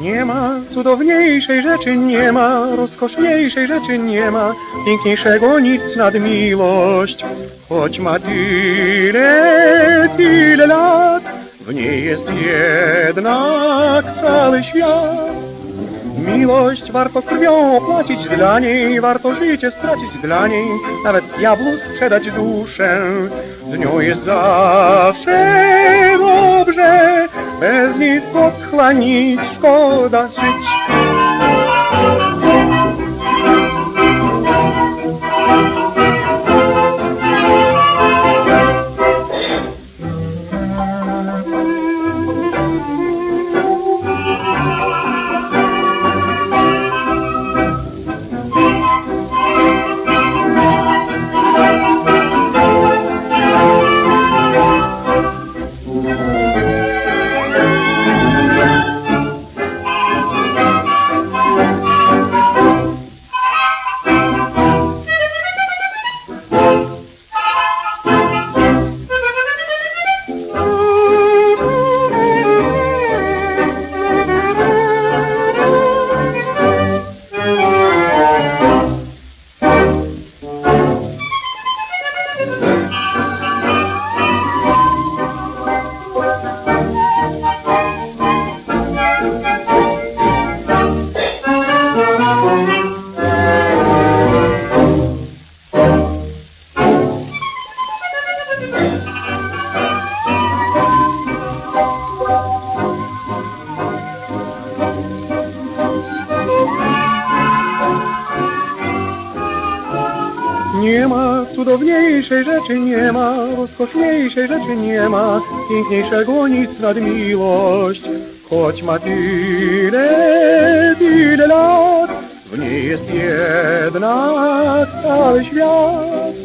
Nie ma cudowniejszej rzeczy, nie ma rozkoszniejszej rzeczy, nie ma piękniejszego nic nad miłość. Choć ma tyle, tyle lat, w niej jest jednak cały świat. Miłość warto krwią opłacić dla niej, warto życie stracić dla niej, nawet diablu sprzedać duszę. Z nią jest zawsze dobrze, bez niej podchłanić Nie ma cudowniejszej rzeczy, nie ma rozkoszniejszej rzeczy, nie ma piękniejszego nic nad miłość. Choć ma tyle, tyle lat, w niej jest jednak cały świat.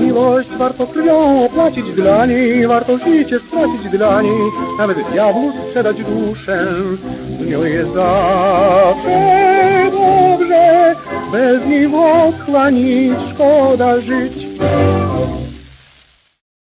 Miłość warto krwią opłacić dla niej, warto życie stracić dla niej, nawet diabłu sprzedać duszę. Z nią jest zawsze dobrze, bez niej nic szkoda żyć.